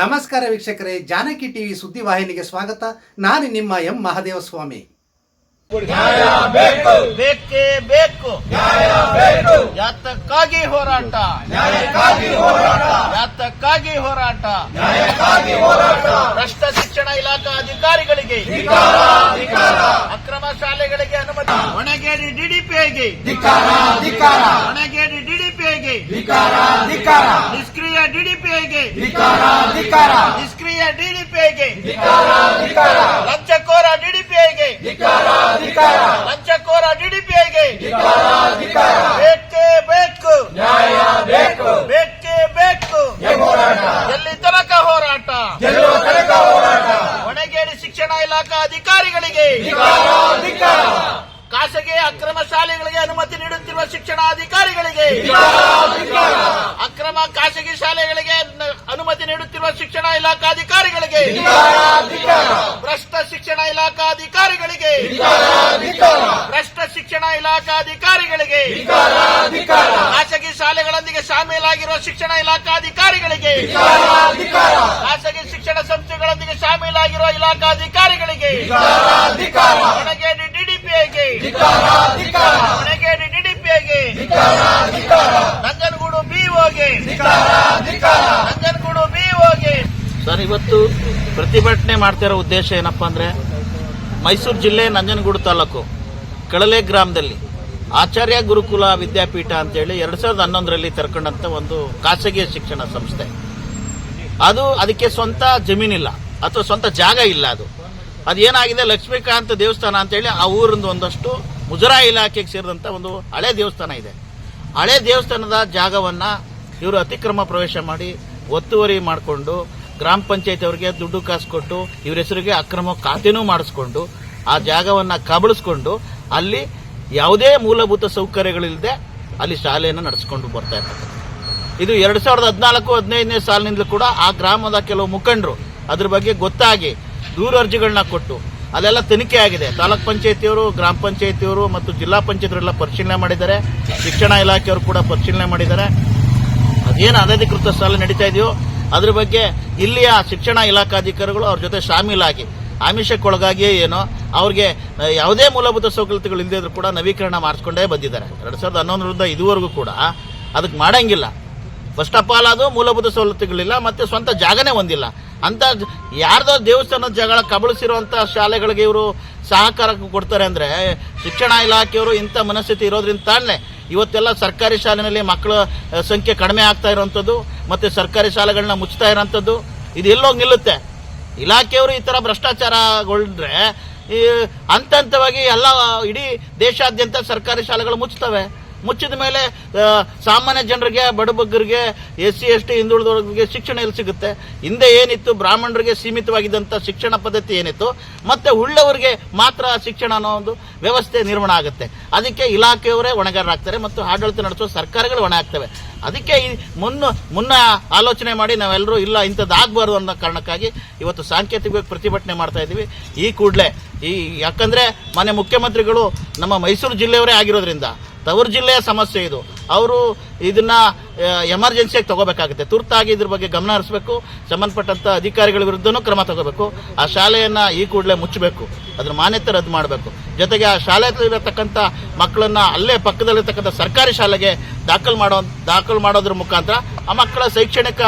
ನಮಸ್ಕಾರ ವೀಕ್ಷಕರೇ ಜಾನಕಿ ಟಿವಿ ಸುದ್ದಿವಾಹಿನಿಗೆ ಸ್ವಾಗತ. ನಾನು ನಿಮ್ಮ ಎಂ. ಮಹಾದೇವ ಸ್ವಾಮಿ ಬೇಕೇ ಬೇಕು. ಯಾತಕ್ಕಾಗಿ ಹೋರಾಟ. ಯಾತಕ್ಕಾಗಿ ಹೋರಾಟ. ಭ್ರಷ್ಟ ಶಿಕ್ಷಣ ಇಲಾಖಾ ಅಧಿಕಾರಿಗಳಿಗೆ. ಅಕ್ರಮ ಶಾಲೆಗಳಿಗೆ ಅನುಮತಿ. ಒಣಗೇರಿ ಡಿಡಿಪಿಐಗೆ ಒಣಗೇರಿ ಡಿಡಿಪಿಐಗೆ ನಿಷ್ಕ್ರಿಯ ಡಿಡಿಪಿಐಗೆ. ನಿಷ್ಕ್ರಿಯ ಡಿಡಿಪಿಐಗೆ. ಲಂಚಕೋರ ಡಿಡಿಪಿಐಗೆ. ಲಂಚಕೋರ ಡಿಡಿಪಿಐಗೆ. ಬೇಕೇ ಬೇಕು. ಬೇಕೇ. ಬೇಕು ಎಲ್ಲಿ ತನಕ ಹೋರಾಟ. ಒಣಗೇಡಿ ಶಿಕ್ಷಣ ಇಲಾಖಾ ಅಧಿಕಾರಿಗಳಿಗೆ. ಖಾಸಗಿ ಅಕ್ರಮ ಶಾಲೆಗಳಿಗೆ ಅನುಮತಿ ನೀಡುತ್ತಿರುವ ಶಿಕ್ಷಣಾಧಿಕಾರಿಗಳಿಗೆ ಅಕ್ರಮ ಖಾಸಗಿ ಶಾಲೆಗಳಿಗೆ ಅನುಮತಿ ನೀಡುತ್ತಿರುವ ಶಿಕ್ಷಣ ಇಲಾಖಾಧಿಕಾರಿಗಳಿಗೆ ಭ್ರಷ್ಟ ಶಿಕ್ಷಣ ಇಲಾಖಾಧಿಕಾರಿಗಳಿಗೆ ಭ್ರಷ್ಟ ಶಿಕ್ಷಣ ಇಲಾಖಾಧಿಕಾರಿಗಳಿಗೆ ಖಾಸಗಿ ಶಾಲೆಗಳೊಂದಿಗೆ ಶಾಮೀಲಾಗಿರುವ ಶಿಕ್ಷಣ ಇಲಾಖಾಧಿಕಾರಿಗಳಿಗೆ ಖಾಸಗಿ ಶಿಕ್ಷಣ ಸಂಸ್ಥೆಗಳೊಂದಿಗೆ ಶಾಮೀಲಾಗಿರುವ ಇಲಾಖಾಧಿಕಾರಿಗಳಿಗೆ ನಂಜನಗೂಡು ಬಿಒಗೆ ನಂಜನಗೂಡು ಬಿಒಗೆ ಸರ್ ಇವತ್ತು ಪ್ರತಿಭಟನೆ ಮಾಡ್ತಿರೋ ಉದ್ದೇಶ ಏನಪ್ಪಾ ಅಂದ್ರೆ ಮೈಸೂರು ಜಿಲ್ಲೆ ನಂಜನಗೂಡು ತಾಲೂಕು ಕಳಲೆ ಗ್ರಾಮದಲ್ಲಿ ಆಚಾರ್ಯ ಗುರುಕುಲ ವಿದ್ಯಾಪೀಠ ಅಂತೇಳಿ ಎರಡ್ ಸಾವಿರದ ಹನ್ನೊಂದರಲ್ಲಿ ತೆರಕೊಂಡಂತ ಒಂದು ಖಾಸಗಿ ಶಿಕ್ಷಣ ಸಂಸ್ಥೆ. ಅದು ಅದಕ್ಕೆ ಸ್ವಂತ ಜಮೀನಿಲ್ಲ ಅಥವಾ ಸ್ವಂತ ಜಾಗ ಇಲ್ಲ ಅದು. ಅದೇನಾಗಿದೆ? ಲಕ್ಷ್ಮೀಕಾಂತ ದೇವಸ್ಥಾನ ಅಂತೇಳಿ ಆ ಊರಿಂದ ಒಂದಷ್ಟು ಮುಜರಾಯಿ ಇಲಾಖೆಗೆ ಸೇರಿದಂತ ಒಂದು ಹಳೆ ದೇವಸ್ಥಾನ ಇದೆ. ಹಳೆ ದೇವಸ್ಥಾನದ ಜಾಗವನ್ನ ಇವರು ಅತಿಕ್ರಮ ಪ್ರವೇಶ ಮಾಡಿ ಒತ್ತುವರಿ ಮಾಡಿಕೊಂಡು ಗ್ರಾಮ ಪಂಚಾಯತ್ ಅವರಿಗೆ ದುಡ್ಡು ಕಾಸು ಕೊಟ್ಟು ಇವ್ರ ಹೆಸರಿಗೆ ಅಕ್ರಮ ಖಾತೆನೂ ಮಾಡಿಸ್ಕೊಂಡು ಆ ಜಾಗವನ್ನ ಕಬಳಿಸ್ಕೊಂಡು ಅಲ್ಲಿ ಯಾವುದೇ ಮೂಲಭೂತ ಸೌಕರ್ಯಗಳಿಲ್ಲದೆ ಅಲ್ಲಿ ಶಾಲೆಯನ್ನು ನಡೆಸ್ಕೊಂಡು ಬರ್ತಾ ಇರ್ತಾರೆ ಇದು ಎರಡು ಸಾವಿರದ ಹದಿನಾಲ್ಕು, ಹದಿನೈದನೇ ಸಾಲಿನಿಂದಲೂ ಕೂಡ ಆ ಗ್ರಾಮದ ಕೆಲವು ಮುಖಂಡರು ಅದ್ರ ಬಗ್ಗೆ ಗೊತ್ತಾಗಿ ದೂರು ಅರ್ಜಿಗಳನ್ನ ಕೊಟ್ಟು ಅಲ್ಲೆಲ್ಲ ತನಿಖೆ ಆಗಿದೆ. ತಾಲೂಕ್ ಪಂಚಾಯತಿಯವರು, ಗ್ರಾಮ ಪಂಚಾಯತಿಯವರು ಮತ್ತು ಜಿಲ್ಲಾ ಪಂಚಾಯತ್ರೆಲ್ಲ ಪರಿಶೀಲನೆ ಮಾಡಿದ್ದಾರೆ. ಶಿಕ್ಷಣ ಇಲಾಖೆಯವರು ಕೂಡ ಪರಿಶೀಲನೆ ಮಾಡಿದ್ದಾರೆ. ಅದೇನು ಅನಧಿಕೃತ ಸಾಲ ನಡೀತಾ ಇದೆಯೋ, ಅದ್ರ ಬಗ್ಗೆ ಇಲ್ಲಿಯ ಶಿಕ್ಷಣ ಇಲಾಖಾಧಿಕಾರಿಗಳು ಅವ್ರ ಜೊತೆ ಶಾಮೀಲಾಗಿ ಆಮಿಷಕ್ಕೊಳಗಾಗಿಯೇ ಏನೋ ಅವ್ರಿಗೆ ಯಾವುದೇ ಮೂಲಭೂತ ಸೌಕರ್ಯಗಳು ಇಲ್ಲದೇ ಕೂಡ ನವೀಕರಣ ಮಾಡಿಸ್ಕೊಂಡೇ ಬಂದಿದ್ದಾರೆ. ಎರಡು ಸಾವಿರದ ಹನ್ನೊಂದರಿಂದ ಇದುವರೆಗೂ ಕೂಡ ಅದಕ್ಕೆ ಮಾಡಂಗಿಲ್ಲ. ಫಸ್ಟ್ ಆಫ್ ಆಲ್ ಅದು ಮೂಲಭೂತ ಸವಲತ್ತುಗಳಿಲ್ಲ, ಮತ್ತೆ ಸ್ವಂತ ಜಾಗನೇ ಹೊಂದಿಲ್ಲ. ಅಂತ ಯಾರ್ದೋ ದೇವಸ್ಥಾನದ ಜಾಗ ಕಬಳಿಸಿರುವಂಥ ಶಾಲೆಗಳಿಗೆ ಇವರು ಸಹಕಾರ ಕೊಡ್ತಾರೆ ಅಂದ್ರೆ, ಶಿಕ್ಷಣ ಇಲಾಖೆಯವರು ಇಂಥ ಮನಸ್ಥಿತಿ ಇರೋದ್ರಿಂದ ತಾನೇ ಇವತ್ತೆಲ್ಲ ಸರ್ಕಾರಿ ಶಾಲೆಯಲ್ಲಿ ಮಕ್ಕಳ ಸಂಖ್ಯೆ ಕಡಿಮೆ ಆಗ್ತಾ ಇರೋವಂಥದ್ದು, ಮತ್ತೆ ಸರ್ಕಾರಿ ಶಾಲೆಗಳನ್ನ ಮುಚ್ತಾ ಇರೋಂಥದ್ದು ಇದು ಎಲ್ಲೋಗಿ ನಿಲ್ಲುತ್ತೆ. ಇಲಾಖೆಯವರು ಈ ತರ ಭ್ರಷ್ಟಾಚಾರಗೊಂಡ್ರೆ ಈ ಹಂತ ಹಂತವಾಗಿ ಎಲ್ಲ ಇಡೀ ದೇಶಾದ್ಯಂತ ಸರ್ಕಾರಿ ಶಾಲೆಗಳು ಮುಚ್ತವೆ ಮುಚ್ಚಿದ ಮೇಲೆ ಸಾಮಾನ್ಯ ಜನರಿಗೆ, ಬಡಬಗ್ಗರಿಗೆ ಎಸ್ ಸಿ ಎಸ್ ಟಿ ಹಿಂದುಳಿದವರಿಗೆ ಶಿಕ್ಷಣ ಎಲ್ಲಿ ಸಿಗುತ್ತೆ? ಹಿಂದೆ ಏನಿತ್ತು? ಬ್ರಾಹ್ಮಣರಿಗೆ ಸೀಮಿತವಾಗಿದ್ದಂಥ ಶಿಕ್ಷಣ ಪದ್ಧತಿ ಏನಿತ್ತು? ಮತ್ತೆ ಉಳ್ಳವರಿಗೆ ಮಾತ್ರ ಶಿಕ್ಷಣ ಅನ್ನೋ ಒಂದು ವ್ಯವಸ್ಥೆ ನಿರ್ಮಾಣ ಆಗುತ್ತೆ. ಅದಕ್ಕೆ ಇಲಾಖೆಯವರೇ ಹೊಣೆಗಾರರಾಗ್ತಾರೆ ಮತ್ತು ಆಡಳಿತ ನಡೆಸುವ ಸರ್ಕಾರಗಳು ಹೊಣೆ ಆಗ್ತವೆ ಅದಕ್ಕೆ ಈ ಮುನ್ನ ಮುನ್ನ ಆಲೋಚನೆ ಮಾಡಿ ನಾವೆಲ್ಲರೂ ಇಲ್ಲ, ಇಂಥದ್ದು ಆಗಬಾರ್ದು ಅನ್ನೋ ಕಾರಣಕ್ಕಾಗಿ ಇವತ್ತು ಸಾಂಕೇತಿಕವಾಗಿ ಪ್ರತಿಭಟನೆ ಮಾಡ್ತಾ ಇದ್ದೀವಿ. ಈ ಕೂಡಲೇ, ಈ, ಯಾಕಂದರೆ ಮನೆ ಮುಖ್ಯಮಂತ್ರಿಗಳು ನಮ್ಮ ಮೈಸೂರು ಜಿಲ್ಲೆಯವರೇ ಆಗಿರೋದ್ರಿಂದ ತವರು ಜಿಲ್ಲೆಯ ಸಮಸ್ಯೆ ಇದು. ಅವರು ಇದನ್ನ ಎಮರ್ಜೆನ್ಸಿಯಾಗಿ ತಗೋಬೇಕಾಗುತ್ತೆ. ತುರ್ತಾಗಿ ಇದ್ರ ಬಗ್ಗೆ ಗಮನ ಹರಿಸಬೇಕು. ಸಂಬಂಧಪಟ್ಟಂಥ ಅಧಿಕಾರಿಗಳ ವಿರುದ್ಧನೂ ಕ್ರಮ ತಗೋಬೇಕು. ಆ ಶಾಲೆಯನ್ನು ಈ ಕೂಡಲೇ ಮುಚ್ಚಬೇಕು. ಅದ್ರ ಮಾನ್ಯತೆ ರದ್ದು ಮಾಡಬೇಕು. ಜೊತೆಗೆ ಆ ಶಾಲೆಯಲ್ಲಿರತಕ್ಕಂಥ ಮಕ್ಕಳನ್ನ ಅಲ್ಲೇ ಪಕ್ಕದಲ್ಲಿರ್ತಕ್ಕಂಥ ಸರ್ಕಾರಿ ಶಾಲೆಗೆ ದಾಖಲು ಮಾಡೋ, ದಾಖಲು ಮಾಡೋದ್ರ ಮುಖಾಂತರ ಆ ಮಕ್ಕಳ ಶೈಕ್ಷಣಿಕ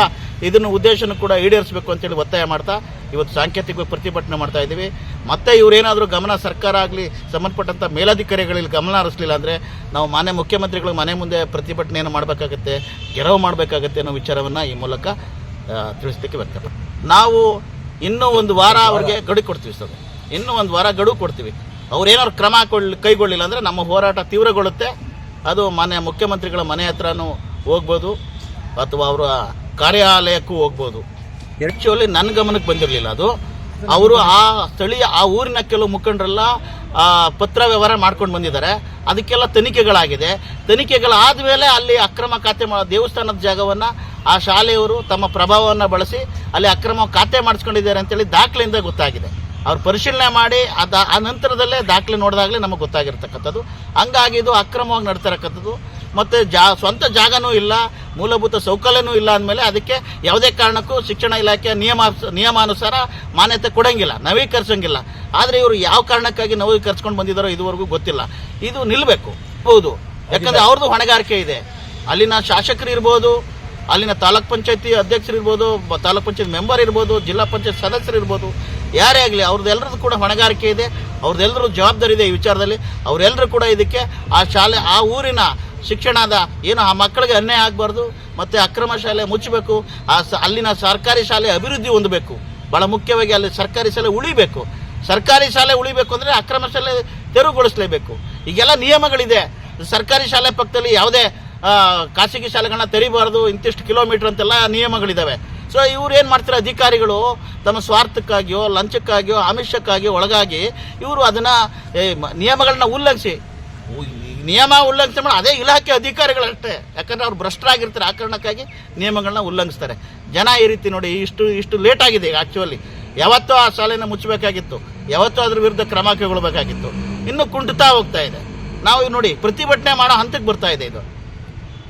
ಇದನ್ನು ಉದ್ದೇಶನ ಕೂಡ ಈಡೇರಿಸಬೇಕು ಅಂತೇಳಿ ಒತ್ತಾಯ ಮಾಡ್ತಾ ಇವತ್ತು ಸಾಂಕೇತಿಕವಾಗಿ ಪ್ರತಿಭಟನೆ ಮಾಡ್ತಾ ಇದ್ದೀವಿ. ಮತ್ತೆ ಇವರೇನಾದರೂ ಗಮನ ಸರ್ಕಾರ ಆಗಲಿ ಸಂಬಂಧಪಟ್ಟಂಥ ಮೇಲಧಿಕಾರಿಗಳಲ್ಲಿ ಗಮನ ಹರಿಸಲಿಲ್ಲ ಅಂದರೆ ನಾವು ಮಾನ್ಯ ಮುಖ್ಯಮಂತ್ರಿಗಳು ಮನೆ ಮುಂದೆ ಪ್ರತಿಭಟನೆಯನ್ನು ಮಾಡಬೇಕಾಗತ್ತೆ ಗೆರವು ಮಾಡಬೇಕಾಗತ್ತೆ ಅನ್ನೋ ವಿಚಾರವನ್ನು ಈ ಮೂಲಕ ತಿಳಿಸ್ಲಿಕ್ಕೆ ವ್ಯಕ್ತಪಡ್ತೀವಿ ನಾವು ಇನ್ನೂ ಒಂದು ವಾರ ಅವ್ರಿಗೆ ಗಡುವು ಕೊಡ್ತೀವಿ ಸರ್. ಇನ್ನೂ ಒಂದು ವಾರ ಗಡುವು ಕೊಡ್ತೀವಿ. ಅವ್ರೇನಾದ್ರು ಕ್ರಮ ಕೊಳ್ಳಿ ಕೈಗೊಳ್ಳಿಲ್ಲ ಅಂದರೆ ನಮ್ಮ ಹೋರಾಟ ತೀವ್ರಗೊಳ್ಳುತ್ತೆ. ಅದು ಮಾನ್ಯ ಮುಖ್ಯಮಂತ್ರಿಗಳ ಮನೆ ಹತ್ರನೂ ಹೋಗ್ಬೋದು, ಅಥವಾ ಅವರ ಕಾರ್ಯಾಲಯಕ್ಕೂ ಹೋಗ್ಬೋದು. ಆಕ್ಚುಲಿ ನನ್ನ ಗಮನಕ್ಕೆ ಬಂದಿರಲಿಲ್ಲ ಅದು. ಅವರು ಆ ಸ್ಥಳೀಯ, ಆ ಊರಿನ ಕೆಲವು ಮುಖಂಡರೆಲ್ಲ ಪತ್ರ ವ್ಯವಹಾರ ಮಾಡ್ಕೊಂಡು ಬಂದಿದ್ದಾರೆ. ಅದಕ್ಕೆಲ್ಲ ತನಿಖೆಗಳಾಗಿದೆ. ತನಿಖೆಗಳಾದ ಮೇಲೆ ಅಲ್ಲಿ ಅಕ್ರಮ ಖಾತೆ ಮಾ, ದೇವಸ್ಥಾನದ ಜಾಗವನ್ನು, ಆ ಶಾಲೆಯವರು ತಮ್ಮ ಪ್ರಭಾವವನ್ನು ಬಳಸಿ ಅಲ್ಲಿ ಅಕ್ರಮ ಖಾತೆ ಮಾಡಿಸ್ಕೊಂಡಿದ್ದಾರೆ ಅಂತೇಳಿ ದಾಖಲೆಯಿಂದ ಗೊತ್ತಾಗಿದೆ. ಅವ್ರು ಪರಿಶೀಲನೆ ಮಾಡಿ, ಅದ, ಆ ನಂತರದಲ್ಲೇ ದಾಖಲೆ ನೋಡಿದಾಗಲೇ ನಮಗೆ ಗೊತ್ತಾಗಿರ್ತಕ್ಕಂಥದ್ದು. ಹಂಗಾಗಿ ಇದು ಅಕ್ರಮವಾಗಿ ನಡ್ತಿರಕ್ಕಂಥದ್ದು ಮತ್ತೆ ಜಾ, ಸ್ವಂತ ಜಾಗನೂ ಇಲ್ಲ, ಮೂಲಭೂತ ಸೌಕರ್ಯನೂ ಇಲ್ಲ ಅಂದಮೇಲೆ ಅದಕ್ಕೆ ಯಾವುದೇ ಕಾರಣಕ್ಕೂ ಶಿಕ್ಷಣ ಇಲಾಖೆ ನಿಯಮ, ನಿಯಮಾನುಸಾರ ಮಾನ್ಯತೆ ಕೊಡೋಂಗಿಲ್ಲ, ನವೀಕರಿಸೋಂಗಿಲ್ಲ. ಆದರೆ ಇವರು ಯಾವ ಕಾರಣಕ್ಕಾಗಿ ನವೀಕರಿಸ್ಕೊಂಡು ಬಂದಿದ್ದಾರೋ ಇದುವರೆಗೂ ಗೊತ್ತಿಲ್ಲ. ಇದು ನಿಲ್ಲಬೇಕು ಹೌದು. ಯಾಕಂದರೆ ಅವ್ರದ್ದು ಹೊಣೆಗಾರಿಕೆ ಇದೆ. ಅಲ್ಲಿನ ಶಾಸಕರು ಇರ್ಬೋದು, ಅಲ್ಲಿನ ತಾಲೂಕ್ ಪಂಚಾಯತಿ ಅಧ್ಯಕ್ಷರು ಇರ್ಬೋದು ತಾಲೂಕ್ ಪಂಚಾಯತ್ ಮೆಂಬರ್ ಇರ್ಬೋದು, ಜಿಲ್ಲಾ ಪಂಚಾಯತ್ ಸದಸ್ಯರು ಇರ್ಬೋದು, ಯಾರೇ ಆಗಲಿ ಅವ್ರದ್ದೆಲ್ಲರದ್ದು ಕೂಡ ಹೊಣೆಗಾರಿಕೆ ಇದೆ ಅವ್ರದ್ದೆಲ್ಲರೂ ಜವಾಬ್ದಾರಿ ಇದೆ ಈ ವಿಚಾರದಲ್ಲಿ. ಅವರೆಲ್ಲರೂ ಕೂಡ ಇದಕ್ಕೆ ಆ ಶಾಲೆ, ಆ ಊರಿನ ಶಿಕ್ಷಣದ ಏನು ಆ ಮಕ್ಕಳಿಗೆ ಅನ್ಯಾಯ ಆಗಬಾರ್ದು ಮತ್ತು ಅಕ್ರಮ ಶಾಲೆ ಮುಚ್ಚಬೇಕು, ಆ ಸ ಅಲ್ಲಿನ ಸರ್ಕಾರಿ ಶಾಲೆ ಅಭಿವೃದ್ಧಿ ಹೊಂದಬೇಕು. ಭಾಳ ಮುಖ್ಯವಾಗಿ ಅಲ್ಲಿ ಸರ್ಕಾರಿ ಶಾಲೆ ಉಳಿಬೇಕು. ಸರ್ಕಾರಿ ಶಾಲೆ ಉಳಿಬೇಕು ಅಂದರೆ ಅಕ್ರಮ ಶಾಲೆ ತೆರವುಗೊಳಿಸಲೇಬೇಕು. ಈಗೆಲ್ಲ ನಿಯಮಗಳಿದೆ. ಸರ್ಕಾರಿ ಶಾಲೆ ಪಕ್ಕದಲ್ಲಿ ಯಾವುದೇ ಖಾಸಗಿ ಶಾಲೆಗಳನ್ನ ತೆರಿಬಾರ್ದು, ಇಂತಿಷ್ಟು ಕಿಲೋಮೀಟರ್ ಅಂತೆಲ್ಲ ನಿಯಮಗಳಿದ್ದಾವೆ ಸೊ ಇವ್ರು ಏನು ಮಾಡ್ತಾರೆ ಅಧಿಕಾರಿಗಳು? ತಮ್ಮ ಸ್ವಾರ್ಥಕ್ಕಾಗಿಯೋ, ಲಂಚಕ್ಕಾಗಿಯೋ, ಆಮಿಷಕ್ಕಾಗಿಯೋ ಒಳಗಾಗಿ ಇವರು ಅದನ್ನು ನಿಯಮಗಳನ್ನ ಉಲ್ಲಂಘಿಸಿ ನಿಯಮ ಉಲ್ಲಂಘನೆ ಮಾಡಿ ಅದೇ ಇಲಾಖೆ ಅಧಿಕಾರಿಗಳಷ್ಟೇ. ಯಾಕಂದ್ರೆ ಅವ್ರು ಭ್ರಷ್ಟರಾಗಿರ್ತಾರೆ. ಆ ಕಾರಣಕ್ಕಾಗಿ ನಿಯಮಗಳನ್ನ ಉಲ್ಲಂಘಿಸ್ತಾರೆ. ಜನ ಈ ರೀತಿ ನೋಡಿ ಇಷ್ಟು ಇಷ್ಟು ಲೇಟ್ ಆಗಿದೆ ಈಗ ಆ್ಯಕ್ಚುಲಿ ಯಾವತ್ತೋ ಆ ಶಾಲೆನ ಮುಚ್ಚಬೇಕಾಗಿತ್ತು. ಯಾವತ್ತೋ ಅದ್ರ ವಿರುದ್ಧ ಕ್ರಮ ಕೈಗೊಳ್ಳಬೇಕಾಗಿತ್ತು ಇನ್ನು ಕುಂಟುತ್ತಾ ಹೋಗ್ತಾ ಇದೆ. ನಾವು ನೋಡಿ, ಪ್ರತಿಭಟನೆ ಮಾಡೋ ಹಂತಕ್ಕೆ ಬರ್ತಾ ಇದೆ ಇದು.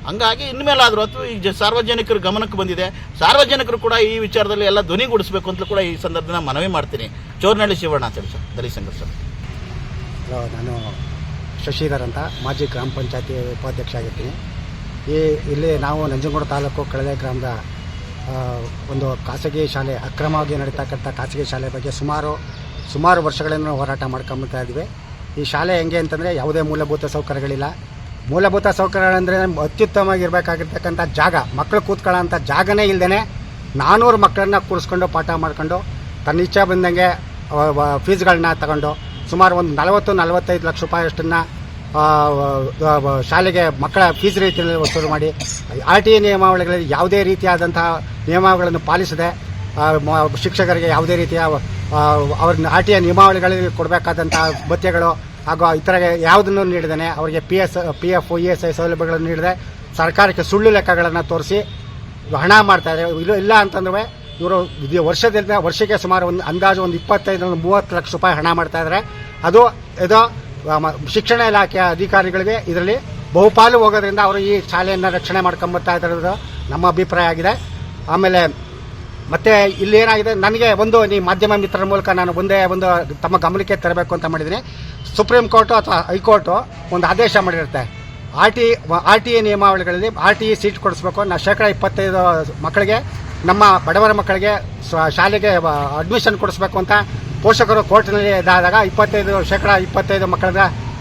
ಹಂಗಾಗಿ ಇನ್ಮೇಲಾದರೂ ಅಥವಾ ಈ ಸಾರ್ವಜನಿಕರ ಗಮನಕ್ಕೆ ಬಂದಿದೆ. ಸಾರ್ವಜನಿಕರು ಕೂಡ ಈ ವಿಚಾರದಲ್ಲಿ ಎಲ್ಲ ಧ್ವನಿಗೂಡಿಸಬೇಕು ಅಂತ ಕೂಡ ಈ ಸಂದರ್ಭದಲ್ಲಿ ಮನವಿ ಮಾಡ್ತೀನಿ. ಚೋರ್ನಳ್ಳಿ ಶಿವಣ್ಣ ಅಂತ ಹೇಳಿ ಸರ್. ದಲಿತ ಸಂಘರ್ಷ. ನಾನು ಶಶಿಧರ್ ಅಂತ ಮಾಜಿ ಗ್ರಾಮ ಪಂಚಾಯತಿ ಉಪಾಧ್ಯಕ್ಷ ಆಗಿರ್ತೀನಿ. ಈ ಇಲ್ಲಿ ನಾವು ನಂಜನಗೂಡು ತಾಲೂಕು ಕಳಲೆ ಗ್ರಾಮದ ಒಂದು ಖಾಸಗಿ ಶಾಲೆ, ಅಕ್ರಮವಾಗಿ ನಡೀತಕ್ಕಂಥ ಖಾಸಗಿ ಶಾಲೆ ಬಗ್ಗೆ ಸುಮಾರು ಸುಮಾರು ವರ್ಷಗಳಿಂದ ಹೋರಾಟ ಮಾಡ್ಕೊಂಬತ್ತಾ ಇದ್ವಿ ಈ ಶಾಲೆ ಹೆಂಗೆ ಅಂತಂದರೆ ಯಾವುದೇ ಮೂಲಭೂತ ಸೌಕರ್ಯಗಳಿಲ್ಲ. ಮೂಲಭೂತ ಸೌಕರ್ಯಗಳಂದರೆ ಅತ್ಯುತ್ತಮವಾಗಿರಬೇಕಾಗಿರ್ತಕ್ಕಂಥ ಜಾಗ ಮಕ್ಕಳು ಕೂತ್ಕೊಳ್ಳೋಂಥ ಜಾಗನೇ ಇಲ್ಲದೇ ನಾನ್ನೂರು ಮಕ್ಕಳನ್ನ ಕೂರಿಸ್ಕೊಂಡು ಪಾಠ ಮಾಡ್ಕೊಂಡು ತನ್ನ ಇಚ್ಛೆ ಬಂದಂಗೆ ಫೀಸ್ಗಳನ್ನ ತಗೊಂಡು ಸುಮಾರು ಒಂದು ನಲವತ್ತು ನಲವತ್ತೈದು ಲಕ್ಷ ರೂಪಾಯಿ ಅಷ್ಟನ್ನು ಶಾಲೆಗೆ ಮಕ್ಕಳ ಫೀಸ್ ರೀತಿಯಲ್ಲಿ ವಸೂಲು ಮಾಡಿ ಆರ್ ಟಿ ನಿಯಮಾವಳಿಗಳಲ್ಲಿ ಯಾವುದೇ ರೀತಿಯಾದಂತಹ ನಿಯಮಾವಳಿಗಳನ್ನು ಪಾಲಿಸದೆ ಶಿಕ್ಷಕರಿಗೆ ಯಾವುದೇ ರೀತಿಯ ಆ, ಅವ್ರ ಆರ್ ಟಿ ನಿಯಮಾವಳಿಗಳಲ್ಲಿ ಕೊಡಬೇಕಾದಂತಹ ಭತ್ಯೆಗಳು ಹಾಗೂ ಇತರ ಯಾವುದನ್ನು ನೀಡಿದ್ದಾನೆ ಅವರಿಗೆ P S P F E S I ಸೌಲಭ್ಯಗಳನ್ನು ನೀಡದೆ ಸರ್ಕಾರಕ್ಕೆ ಸುಳ್ಳು ಲೆಕ್ಕಗಳನ್ನು ತೋರಿಸಿ ಹಣ ಮಾಡ್ತಾ ಇದ್ದಾರೆ. ಇಲ್ಲ ಇಲ್ಲ ಅಂತಂದ್ರೆ ಇವರು ವರ್ಷದಿಂದ ವರ್ಷಕ್ಕೆ ಸುಮಾರು ಒಂದು ಅಂದಾಜು ಒಂದು ಇಪ್ಪತ್ತೈದರಿಂದ ಮೂವತ್ತು ಲಕ್ಷ ರೂಪಾಯಿ ಹಣ ಮಾಡ್ತಾ ಇದ್ದಾರೆ. ಅದು ಇದು ಶಿಕ್ಷಣ ಇಲಾಖೆಯ ಅಧಿಕಾರಿಗಳಿಗೆ ಇದರಲ್ಲಿ ಬಹುಪಾಲು ಹೋಗೋದ್ರಿಂದ ಅವರು ಈ ಶಾಲೆಯನ್ನು ರಕ್ಷಣೆ ಮಾಡ್ಕೊಂಬರ್ತಾ ಇದ್ದಾರೆ ನಮ್ಮ ಅಭಿಪ್ರಾಯ ಆಗಿದೆ. ಆಮೇಲೆ ಮತ್ತೆ ಇಲ್ಲಿ ಏನಾಗಿದೆ, ನನಗೆ ಒಂದು ಈ ಮಾಧ್ಯಮ ಮಿತ್ರರ ಮೂಲಕ ನಾನು ಒಂದೇ ಒಂದು ತಮ್ಮ ಗಮನಕ್ಕೆ ತರಬೇಕು ಅಂತ ಮಾಡಿದ್ದೀನಿ. ಸುಪ್ರೀಂ ಕೋರ್ಟು ಅಥವಾ ಹೈಕೋರ್ಟು ಒಂದು ಆದೇಶ ಮಾಡಿರುತ್ತೆ. R T R T E ನಿಯಮಾವಳಿಗಳಲ್ಲಿ R T E seat ಕೊಡಿಸ್ಬೇಕು ನಾ ಶೇಕಡ ಇಪ್ಪತ್ತೈದು ಮಕ್ಕಳಿಗೆ ನಮ್ಮ ಬಡವರ ಮಕ್ಕಳಿಗೆ ಶಾಲೆಗೆ ಅಡ್ಮಿಷನ್ ಕೊಡಿಸ್ಬೇಕು ಅಂತ ಪೋಷಕರು ಕೋರ್ಟ್ನಲ್ಲಿ ಇದಾದಾಗ ಇಪ್ಪತ್ತೈದು ಶೇಕಡ ಇಪ್ಪತ್ತೈದು ಮಕ್ಕಳ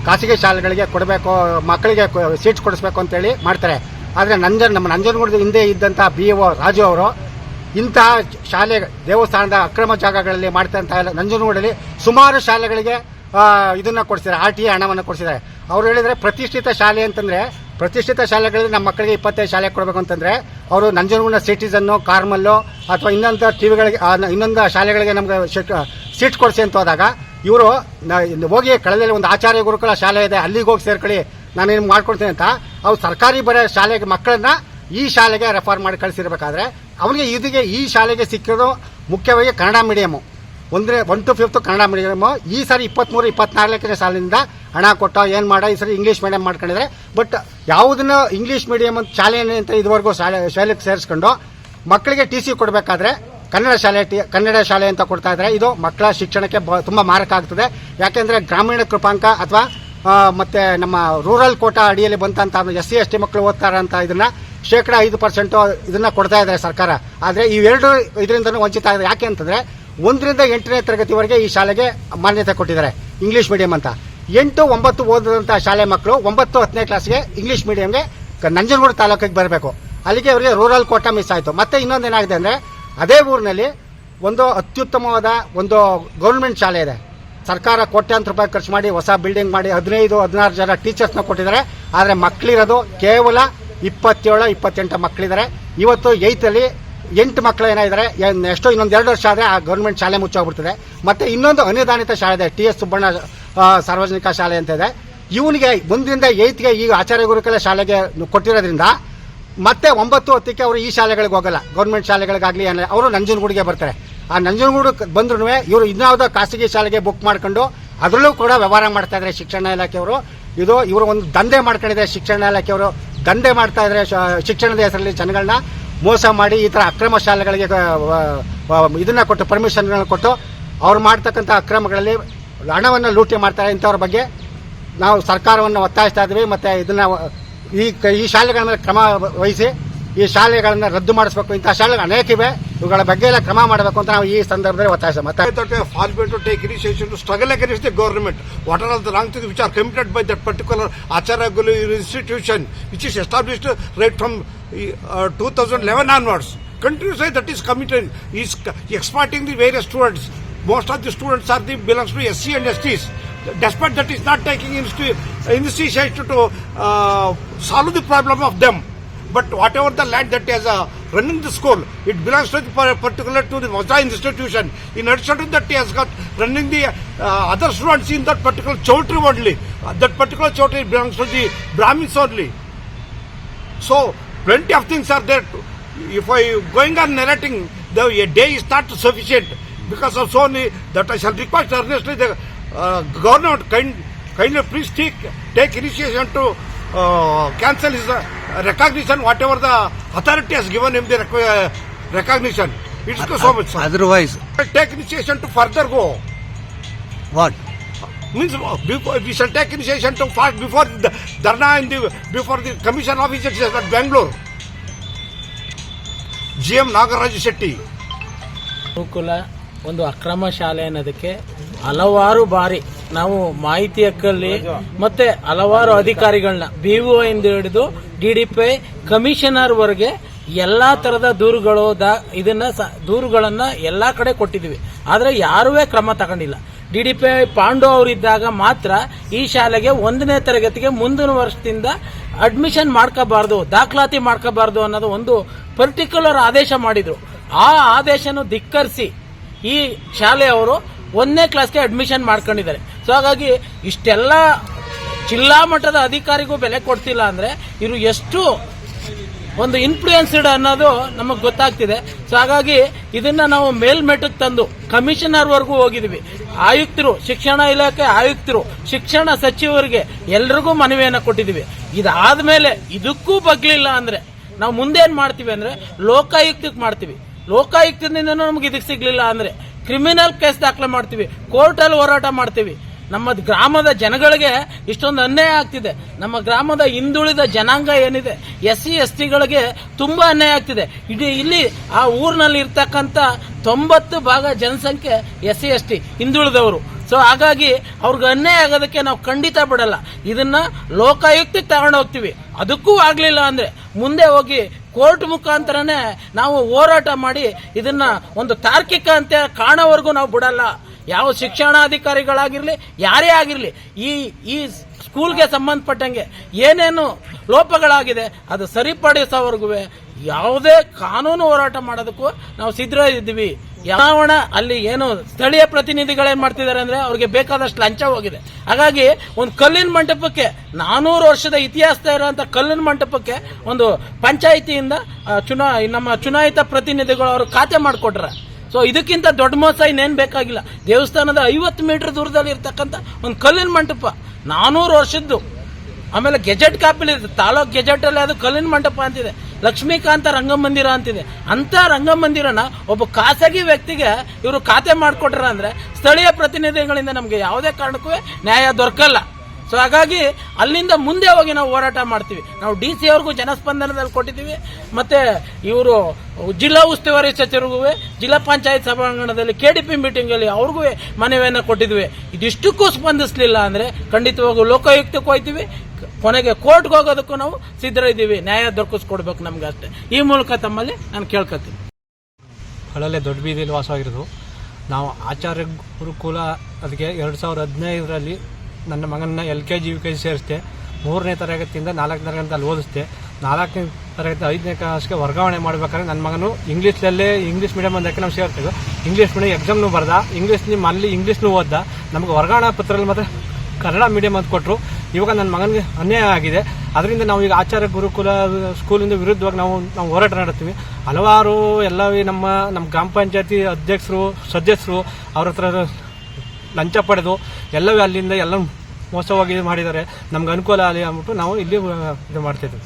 ಖಾಸಗಿ ಶಾಲೆಗಳಿಗೆ ಕೊಡಬೇಕು, ಮಕ್ಕಳಿಗೆ ಸೀಟ್ಸ್ ಕೊಡಿಸ್ಬೇಕು ಅಂತೇಳಿ ಮಾಡ್ತಾರೆ. ಆದರೆ ನಂಜನ್, ನಮ್ಮ ನಂಜನಗೂಡದ ಹಿಂದೆ ಇದ್ದಂಥ ಬಿ ಒ ರಾಜು ಅವರು ಇಂತಹ ಶಾಲೆ, ದೇವಸ್ಥಾನದ ಅಕ್ರಮ ಜಾಗಗಳಲ್ಲಿ ಇಲ್ಲ ನಂಜನಗೂಡಲ್ಲಿ ಸುಮಾರು ಶಾಲೆಗಳಿಗೆ ಇದನ್ನು ಕೊಡಿಸಿದ್ದಾರೆ, ಆರ್ ಟಿ ಹಣವನ್ನು ಕೊಡಿಸಿದ್ದಾರೆ. ಅವ್ರು ಹೇಳಿದರೆ ಪ್ರತಿಷ್ಠಿತ ಶಾಲೆ ಅಂತಂದ್ರೆ ಪ್ರತಿಷ್ಠಿತ ಶಾಲೆಗಳಲ್ಲಿ ನಮ್ಮ ಮಕ್ಕಳಿಗೆ ಇಪ್ಪತ್ತೈದು ಶಾಲೆ ಕೊಡಬೇಕು ಅಂತಂದರೆ, ಅವರು ನಂಜನಗೂಡಿನ ಸಿಟಿಸನ್ನು, ಕಾರ್ಮಲ್ಲು ಅಥವಾ ಇನ್ನೊಂದು ಟಿವಿಗಳಿಗೆ ಇನ್ನೊಂದು ಶಾಲೆಗಳಿಗೆ ನಮಗೆ ಸೀಟ್ ಕೊಡಿಸಿ ಅಂತ ಹೋದಾಗ, ಇವರು ಹೋಗಿ ಕಳೆದಲ್ಲಿ ಒಂದು ಆಚಾರ್ಯ ಗುರುಕುಲ ಶಾಲೆ ಇದೆ, ಅಲ್ಲಿಗೆ ಹೋಗಿ ಸೇರ್ಕೊಳ್ಳಿ, ನಾನು ಏನು ಮಾಡ್ಕೊಡ್ತೀನಿ ಅಂತ ಅವ್ರು ಸರ್ಕಾರಿ ಬರೋ ಶಾಲೆಗೆ ಮಕ್ಕಳನ್ನ ಈ ಶಾಲೆಗೆ ರೆಫರ್ ಮಾಡಿ ಕಳಿಸಿರ್ಬೇಕಾದ್ರೆ, ಅವನಿಗೆ ಇದಕ್ಕೆ ಈ ಶಾಲೆಗೆ ಸಿಕ್ಕಿರೋದು ಮುಖ್ಯವಾಗಿ Kannada medium ಒಂದ್ರೆ one to fifth Kannada medium ಈ ಸಾರಿ ಇಪ್ಪತ್ತ್ಮೂರು ಇಪ್ಪತ್ನಾಲ್ಕನೇ ಸಾಲಿನಿಂದ ಹಣ ಕೊಟ್ಟ, ಏನು ಮಾಡ, ಈ ಸರಿ ಇಂಗ್ಲೀಷ್ ಮೀಡಿಯಂ ಮಾಡ್ಕೊಂಡಿದ್ರೆ. ಬಟ್ ಯಾವುದನ್ನು ಇಂಗ್ಲೀಷ್ ಮೀಡಿಯಂ ಅಂತ ಶಾಲೆ ಅಂತ ಇದುವರೆಗೂ ಶಾಲೆ, ಶಾಲೆಗೆ ಸೇರಿಸ್ಕೊಂಡು ಮಕ್ಕಳಿಗೆ ಟಿ ಸಿ ಕೊಡಬೇಕಾದ್ರೆ ಕನ್ನಡ ಶಾಲೆ ಟಿ ಕನ್ನಡ ಶಾಲೆ ಅಂತ ಕೊಡ್ತಾ ಇದ್ದಾರೆ ಇದು ಮಕ್ಕಳ ಶಿಕ್ಷಣಕ್ಕೆ ಬ- ತುಂಬ ಮಾರಕ ಆಗ್ತದೆ. ಯಾಕೆಂದರೆ ಗ್ರಾಮೀಣ ಕೃಪಾಂಕ ಅಥವಾ ಮತ್ತೆ ನಮ್ಮ ರೂರಲ್ ಕೋಟಾ ಅಡಿಯಲ್ಲಿ ಬಂತಂತ ಎಸ್ ಸಿ, ಎಸ್ ಟಿ ಮಕ್ಕಳು ಓದ್ತಾರೆ ಅಂತ ಇದನ್ನ ಶೇಕಡ ಐದು ಪರ್ಸೆಂಟ್ ಇದನ್ನ ಕೊಡ್ತಾ ಇದ್ದಾರೆ ಸರ್ಕಾರ. ಆದರೆ ಇವೆರಡು ಇದರಿಂದ ವಂಚಿತ ಆಗಿದೆ ಯಾಕೆ ಅಂತಂದ್ರೆ ಒಂದರಿಂದ ಎಂಟನೇ ತರಗತಿವರೆಗೆ ಈ ಶಾಲೆಗೆ ಮಾನ್ಯತೆ ಕೊಟ್ಟಿದ್ದಾರೆ ಇಂಗ್ಲಿಷ್ ಮೀಡಿಯಂ ಅಂತ. ಎಂಟು ಒಂಬತ್ತು ಓದಿದಂಥ ಶಾಲೆ ಮಕ್ಕಳು ಒಂಬತ್ತು ಹತ್ತನೇ ಕ್ಲಾಸ್ಗೆ ಇಂಗ್ಲಿಷ್ ಮೀಡಿಯಂಗೆ ನಂಜನಗೂಡು ತಾಲೂಕಿಗೆ ಬರಬೇಕು. ಅಲ್ಲಿಗೆ ಅವರಿಗೆ ರೂರಲ್ ಕೋಟಾ ಮಿಸ್ ಆಯಿತು. ಮತ್ತೆ ಇನ್ನೊಂದು ಏನಾಗಿದೆ ಅಂದರೆ ಅದೇ ಊರಿನಲ್ಲಿ ಒಂದು ಅತ್ಯುತ್ತಮವಾದ ಒಂದು ಗೌರ್ಮೆಂಟ್ ಶಾಲೆ ಇದೆ. ಸರ್ಕಾರ ಕೋಟ್ಯಾಂತರ ರೂಪಾಯಿ ಖರ್ಚು ಮಾಡಿ ಹೊಸ ಬಿಲ್ಡಿಂಗ್ ಮಾಡಿ ಹದಿನೈದು, ಹದಿನಾರು ಜನ ಟೀಚರ್ಸ್ನ ಕೊಟ್ಟಿದ್ದಾರೆ. ಆದರೆ ಮಕ್ಕಳಿರೋದು ಕೇವಲ ಇಪ್ಪತ್ತೇಳು, ಇಪ್ಪತ್ತೆಂಟು ಮಕ್ಕಳಿದ್ದಾರೆ. ಇವತ್ತು ಏಯ್ತಲ್ಲಿ ಎಂಟು ಮಕ್ಕಳು ಏನಾಗಿದ್ದಾರೆ ಏನ್- ಎಷ್ಟೋ ಇನ್ನೊಂದು ಎರಡು ವರ್ಷ ಆದರೆ ಆ ಗೌರ್ಮೆಂಟ್ ಶಾಲೆ ಮುಚ್ಚೋಗ್ಬಿಡ್ತದೆ. ಮತ್ತೆ ಇನ್ನೊಂದು ಅನುದಾನಿತ ಶಾಲೆ ಇದೆ ಟಿ ಎಸ್ ಸುಬ್ಬಣ್ಣ ಸಾರ್ವಜನಿಕ ಶಾಲೆ ಅಂತ ಇದೆ. ಇವನಿಗೆ ಮುಂದಿನಿಂದ ಏತ್ಗೆ ಈಗ ಆಚಾರ್ಯ ಗುರುಕಲ ಶಾಲೆಗೆ ಕೊಟ್ಟಿರೋದ್ರಿಂದ ಮತ್ತೆ ಒಂಬತ್ತು ಹತ್ತಕ್ಕೆ ಅವರು ಈ ಶಾಲೆಗಳಿಗೆ ಹೋಗಲ್ಲ. ಗೌರ್ಮೆಂಟ್ ಶಾಲೆಗಳಿಗಾಗಲಿ ಅವರು ನಂಜನಗೂಡಿಗೆ ಬರ್ತಾರೆ. ಆ ನಂಜನಗೂಡು ಬಂದ್ರೂ ಇವರು ಇನ್ಯಾವುದೋ ಖಾಸಗಿ ಶಾಲೆಗೆ ಬುಕ್ ಮಾಡ್ಕೊಂಡು ಅದರಲ್ಲೂ ಕೂಡ ವ್ಯವಹಾರ ಮಾಡ್ತಾ ಇದ್ದಾರೆ ಶಿಕ್ಷಣ ಇಲಾಖೆಯವರು. ಇದು ಇವರು ಒಂದು ದಂಧೆ ಮಾಡ್ಕೊಂಡಿದ್ದಾರೆ ಶಿಕ್ಷಣ ಇಲಾಖೆಯವರು. ದಂಧೆ ಮಾಡ್ತಾ ಇದ್ದಾರೆ ಶಿಕ್ಷಣದ ಹೆಸರಲ್ಲಿ ಜನಗಳನ್ನ ಮೋಸ ಮಾಡಿ ಈ ಥರ ಅಕ್ರಮ ಶಾಲೆಗಳಿಗೆ ಇದನ್ನ ಕೊಟ್ಟು ಪರ್ಮಿಷನ್ಗಳನ್ನ ಕೊಟ್ಟು ಅವ್ರು ಮಾಡ್ತಕ್ಕಂಥ ಅಕ್ರಮಗಳಲ್ಲಿ ಹಣವನ್ನು ಲೂಟಿ ಮಾಡ್ತಾರೆ ಇಂಥವ್ರ ಬಗ್ಗೆ ನಾವು ಸರ್ಕಾರವನ್ನು ಒತ್ತಾಯಿಸ್ತಾ ಇದ್ದೀವಿ ಮತ್ತು ಇದನ್ನು ಈ ಈ ಶಾಲೆಗಳ ಮೇಲೆ ಕ್ರಮ ವಹಿಸಿ ಈ ಶಾಲೆಗಳನ್ನು ರದ್ದು ಮಾಡಿಸ್ಬೇಕು. ಇಂಥ ಶಾಲೆಗಳು ಅನೇಕ ಇವೆ. ಇವುಗಳ ಬಗ್ಗೆ ಎಲ್ಲ ಕ್ರಮ ಮಾಡಬೇಕು ಅಂತ ನಾವು ಈ ಸಂದರ್ಭದಲ್ಲಿ ಒತ್ತಾಯಿಸಿ ಮತ್ತೆ format to take initiation to struggle against the government what are all the wrong thing which are complete by that particular ಆಚಾರ್ಯಗಳು institution which is established right from two thousand eleven onwards countries that is committed is exporting the various students Most of the students are the belongs to SC and STs. Despite that is not taking insti- initiation to uh, solve the problem of them. But whatever the land that is uh, running the school, it belongs to the particular to the Vajra institution. In addition to that, he has got running the uh, other students in that particular chowdhury only. Uh, that particular chowdhury belongs to the Brahmins only. So plenty of things are there. If I going on narrating, the a day is not sufficient because of Sony that I shall request earnestly the uh, government kind, kindly please take, take initiation to uh, cancel his uh, recognition whatever the authority has given him the rec uh, recognition. It's uh, so much. Sir. Otherwise, take initiation to further go. What? Means before, we shall take initiation to fast before the Dharna and the, before the commission officers at Bangalore. GM Nagaraja Shetty. Ukula. ಒಂದು ಅಕ್ರಮ ಶಾಲೆ ಅನ್ನೋದಕ್ಕೆ ಹಲವಾರು ಬಾರಿ ನಾವು ಮಾಹಿತಿ ಹಕ್ಕಲ್ಲಿ ಮತ್ತೆ ಹಲವಾರು ಅಧಿಕಾರಿಗಳನ್ನ ಬಿ ಇಂದ ಹಿಡಿದು ಡಿ ಡಿ ವರೆಗೆ ಎಲ್ಲಾ ತರದ ದೂರುಗಳು ಇದನ್ನ ದೂರುಗಳನ್ನ ಎಲ್ಲಾ ಕಡೆ ಕೊಟ್ಟಿದ್ವಿ ಆದ್ರೆ ಯಾರೂ ಕ್ರಮ ತಗೊಂಡಿಲ್ಲ. ಡಿ ಡಿ ಪಿ ಪಾಂಡು ಅವರಿದ್ದಾಗ ಮಾತ್ರ ಈ ಶಾಲೆಗೆ ಒಂದನೇ ತರಗತಿಗೆ ಮುಂದಿನ ವರ್ಷದಿಂದ ಅಡ್ಮಿಷನ್ ಮಾಡ್ಕೋಬಾರ್ದು, ದಾಖಲಾತಿ ಮಾಡ್ಕೋಬಾರ್ದು ಅನ್ನೋದು ಒಂದು ಪರ್ಟಿಕ್ಯುಲರ್ ಆದೇಶ ಮಾಡಿದ್ರು. ಆ ಆದೇಶನ ಧಿಕ್ಕರಿಸಿ ಈ ಶಾಲೆಯವರು ಒಂದನೇ ಕ್ಲಾಸ್ಗೆ ಅಡ್ಮಿಷನ್ ಮಾಡ್ಕೊಂಡಿದ್ದಾರೆ. ಸೊ ಹಾಗಾಗಿ ಇಷ್ಟೆಲ್ಲ ಜಿಲ್ಲಾ ಮಟ್ಟದ ಅಧಿಕಾರಿಗೂ ಬೆಲೆ ಕೊಡ್ತಿಲ್ಲ ಅಂದರೆ ಇವರು ಎಷ್ಟು ಒಂದು ಇನ್ಫ್ಲೂಯೆನ್ಸ್ಡ್ ಅನ್ನೋದು ನಮಗೆ ಗೊತ್ತಾಗ್ತಿದೆ. ಸೊ ಹಾಗಾಗಿ ಇದನ್ನ ನಾವು ಮೇಲ್ಮೆಟ್ಟಕ್ಕೆ ತಂದು ಕಮಿಷನರ್ವರೆಗೂ ಹೋಗಿದ್ವಿ. ಆಯುಕ್ತರು, ಶಿಕ್ಷಣ ಇಲಾಖೆ ಆಯುಕ್ತರು, ಶಿಕ್ಷಣ ಸಚಿವರಿಗೆ ಎಲ್ರಿಗೂ ಮನವಿಯನ್ನ ಕೊಟ್ಟಿದ್ವಿ. ಇದಾದ್ಮೇಲೆ ಇದಕ್ಕೂ ಬಗ್ಲಿಲ್ಲ ಅಂದರೆ ನಾವು ಮುಂದೇನು ಮಾಡ್ತೀವಿ ಅಂದರೆ ಲೋಕಾಯುಕ್ತಕ್ಕೆ ಮಾಡ್ತೀವಿ. ಲೋಕಾಯುಕ್ತದಿಂದ ನಮ್ಗೆ ಇದಕ್ಕೆ ಸಿಗ್ಲಿಲ್ಲ ಅಂದ್ರೆ ಕ್ರಿಮಿನಲ್ ಕೇಸ್ ದಾಖಲೆ ಮಾಡ್ತೀವಿ ಕೋರ್ಟಲ್ಲಿ ಹೋರಾಟ ಮಾಡ್ತೀವಿ. ನಮ್ಮ ಗ್ರಾಮದ ಜನಗಳಿಗೆ ಇಷ್ಟೊಂದು ಅನ್ಯಾಯ ಆಗ್ತಿದೆ. ನಮ್ಮ ಗ್ರಾಮದ ಹಿಂದುಳಿದ ಜನಾಂಗ ಏನಿದೆ ಎಸ್ ಸಿ ಎಸ್ ಟಿಗಳಿಗೆ ತುಂಬಾ ಅನ್ಯಾಯ ಆಗ್ತಿದೆ. ಇಡೀ ಇಲ್ಲಿ ಆ ಊರಿನಲ್ಲಿ ಇರ್ತಕ್ಕಂಥ ತೊಂಬತ್ತು ಭಾಗ ಜನಸಂಖ್ಯೆ ಎಸ್ ಸಿ ಎಸ್ ಟಿ ಹಿಂದುಳಿದವರು. ಸೊ ಹಾಗಾಗಿ ಅವ್ರಿಗೆ ಅನ್ಯಾಯ ಆಗೋದಕ್ಕೆ ನಾವು ಖಂಡಿತ ಬಿಡಲ್ಲ. ಇದನ್ನ ಲೋಕಾಯುಕ್ತಕ್ಕೆ ತಗೊಂಡು ಹೋಗ್ತೀವಿ ಅದಕ್ಕೂ ಆಗಲಿಲ್ಲ ಅಂದ್ರೆ ಮುಂದೆ ಹೋಗಿ ಕೋರ್ಟ್ ಮುಖಾಂತರನೇ ನಾವು ಹೋರಾಟ ಮಾಡಿ ಇದನ್ನ ಒಂದು ತಾರ್ಕಿಕ ಅಂತ ಕಾಣೋವರೆಗೂ ನಾವು ಬಿಡಲ್ಲ. ಯಾವ ಶಿಕ್ಷಣಾಧಿಕಾರಿಗಳಾಗಿರಲಿ, ಯಾರೇ ಆಗಿರಲಿ, ಈ ಈ ಸ್ಕೂಲ್ಗೆ ಸಂಬಂಧಪಟ್ಟಂಗೆ ಏನೇನು ಲೋಪಗಳಾಗಿದೆ, ಅದು ಸರಿಪಡಿಸೋವರೆಗೂ ಯಾವುದೇ ಕಾನೂನು ಹೋರಾಟ ಮಾಡೋದಕ್ಕೂ ನಾವು ಸಿದ್ಧರಿದ್ದೀವಿ. ಚುನಾವಣಾ ಅಲ್ಲಿ ಏನು ಸ್ಥಳೀಯ ಪ್ರತಿನಿಧಿಗಳೇನ್ ಮಾಡ್ತಿದ್ದಾರೆ ಅಂದ್ರೆ ಅವ್ರಿಗೆ ಬೇಕಾದಷ್ಟು ಲಂಚ ಹೋಗಿದೆ. ಹಾಗಾಗಿ ಒಂದು ಕಲ್ಲಿನ ಮಂಟಪಕ್ಕೆ ನಾನೂರು ವರ್ಷದ ಇತಿಹಾಸ ಇರುವಂತ ಕಲ್ಲಿನ ಮಂಟಪಕ್ಕೆ ಒಂದು ಪಂಚಾಯಿತಿಯಿಂದ ಚುನಾ ನಮ್ಮ ಚುನಾಯಿತ ಪ್ರತಿನಿಧಿಗಳು ಅವರು ಖಾತೆ ಮಾಡಿಕೊಟ್ರೆ. ಸೊ ಇದಕ್ಕಿಂತ ದೊಡ್ಡ ಮೋಸ ಇನ್ನೇನ್ ಬೇಕಾಗಿಲ್ಲ. ದೇವಸ್ಥಾನದ ಐವತ್ತು ಮೀಟರ್ ದೂರದಲ್ಲಿ ಇರ್ತಕ್ಕಂಥ ಒಂದು ಕಲ್ಲಿನ ಮಂಟಪ, ನಾನೂರು ವರ್ಷದ್ದು. ಆಮೇಲೆ ಗೆಜೆಟ್ ಕಾಪಿಲಿ ತಾಲೂಕು ತಾಲೂಕ್ ಗೆಜೆಟ್ ಅಲ್ಲಿ ಅದು ಕಲ್ಲಿನ ಮಂಟಪ ಅಂತಿದೆ. ಲಕ್ಷ್ಮೀಕಾಂತ ರಂಗಮಂದಿರ ಅಂತಿದೆ. ಅಂತ ರಂಗಮಂದಿರನ ಒಬ್ಬ ಖಾಸಗಿ ವ್ಯಕ್ತಿಗೆ ಇವರು ಖಾತೆ ಮಾಡಿಕೊಟ್ರ ಅಂದ್ರೆ ಸ್ಥಳೀಯ ಪ್ರತಿನಿಧಿಗಳಿಂದ ನಮಗೆ ಯಾವುದೇ ಕಾರಣಕ್ಕೂ ನ್ಯಾಯ ದೊರಕಲ್ಲ. ಸೊ ಹಾಗಾಗಿ ಅಲ್ಲಿಂದ ಮುಂದೆ ಹೋಗಿ ನಾವು ಹೋರಾಟ ಮಾಡ್ತೀವಿ. ನಾವು ಡಿ ಸಿ ಅವ್ರಿಗೂ ಜನಸ್ಪಂದನದಲ್ಲಿ ಕೊಟ್ಟಿದ್ದೀವಿ. ಮತ್ತೆ ಇವರು ಜಿಲ್ಲಾ ಉಸ್ತುವಾರಿ ಸಚಿವರಿಗೂ, ಜಿಲ್ಲಾ ಪಂಚಾಯತ್ ಸಭಾಂಗಣದಲ್ಲಿ ಕೆ ಕೆಡಿಪಿ ಮೀಟಿಂಗ್ ಅಲ್ಲಿ ಅವ್ರಿಗೂ ಮನವಿಯನ್ನು ಕೊಟ್ಟಿದ್ವಿ ಇದಿಷ್ಟಕ್ಕೂ ಸ್ಪಂದಿಸಲಿಲ್ಲ ಅಂದ್ರೆ ಖಂಡಿತವಾಗೂ ಲೋಕಾಯುಕ್ತಕ್ಕೆ ಹೋಗ್ತೀವಿ. ಕೊನೆಗೆ ಕೋರ್ಟ್ಗೆ ಹೋಗೋದಕ್ಕೂ ನಾವು ಸಿದ್ಧರಿದ್ದೀವಿ ನ್ಯಾಯ ದೊರಕಿಸ್ಕೊಡ್ಬೇಕು ನಮ್ಗೆ ಅಷ್ಟೇ. ಈ ಮೂಲಕ ತಮ್ಮಲ್ಲಿ ನಾನು ಕೇಳ್ಕೊತೀನಿ. ಹಳಲೆ ದೊಡ್ಡ ಬೀದಿಯಲ್ಲಿ ವಾಸವಾಗಿರೋದು. ನಾವು ಆಚಾರ್ಯ ಗುರುಕುಲ ಅದಕ್ಕೆ ಎರಡು ಸಾವಿರದ ಹದಿನೈದರಲ್ಲಿ ನನ್ನ ಮಗನ L K G, U K G ಸೇರಿಸಿದೆ. ಮೂರನೇ ತರಗತಿಯಿಂದ ನಾಲ್ಕನೇ ತರಗತಿ ಅಲ್ಲಿ ಓದಿಸ್ದೆ. ನಾಲ್ಕನೇ ತರಗತಿ ಐದನೇ ಕ್ಲಾಸ್ಗೆ ವರ್ಗಾವಣೆ ಮಾಡ್ಬೇಕಾದ್ರೆ ನನ್ನ ಮಗನು ಇಂಗ್ಲೀಷ್ನಲ್ಲೇ ಇಂಗ್ಲೀಷ್ ಮೀಡಿಯಮ್ ಅಂದಕ್ಕೆ ನಾವು ಸೇರ್ತೀವಿ. ಇಂಗ್ಲೀಷ್ ಮೀಡಿಯಮ್ ಎಕ್ಸಾಮ್ನು ಬರ್ದ. ಇಂಗ್ಲೀಷ್ ನಿಮ್ಮ ಅಲ್ಲಿ ಇಂಗ್ಲೀಷ್ನು ಓದ್ದ. ನಮಗೆ ವರ್ಗಾವಣಾ ಪತ್ರದಲ್ಲಿ ಮಾತ್ರ ಕನ್ನಡ ಮೀಡಿಯಂ ಅಂತ ಕೊಟ್ಟರು ಇವಾಗ ನನ್ನ ಮಗನಿಗೆ ಅನ್ಯಾಯ ಆಗಿದೆ. ಅದರಿಂದ ನಾವು ಈಗ ಆಚಾರ್ಯ ಗುರುಕುಲ ಸ್ಕೂಲಿಂದ ವಿರುದ್ಧವಾಗಿ ನಾವು ನಾವು ಹೋರಾಟ ನಡೆಸ್ತೀವಿ. ಹಲವಾರು ಎಲ್ಲವೇ ನಮ್ಮ ನಮ್ಮ ಗ್ರಾಮ ಪಂಚಾಯತಿ ಅಧ್ಯಕ್ಷರು, ಸದಸ್ಯರು ಅವ್ರ ಹತ್ರ ಲಂಚ ಪಡೆದು ಎಲ್ಲವೇ ಅಲ್ಲಿಂದ ಎಲ್ಲ ಮೋಸವಾಗಿ ಮಾಡಿದ್ದಾರೆ. ನಮ್ಗೆ ಅನುಕೂಲ ಆಗಲಿ ಅಂದ್ಬಿಟ್ಟು ನಾವು ಇಲ್ಲಿ ಇದು ಮಾಡ್ತಿದ್ವಿ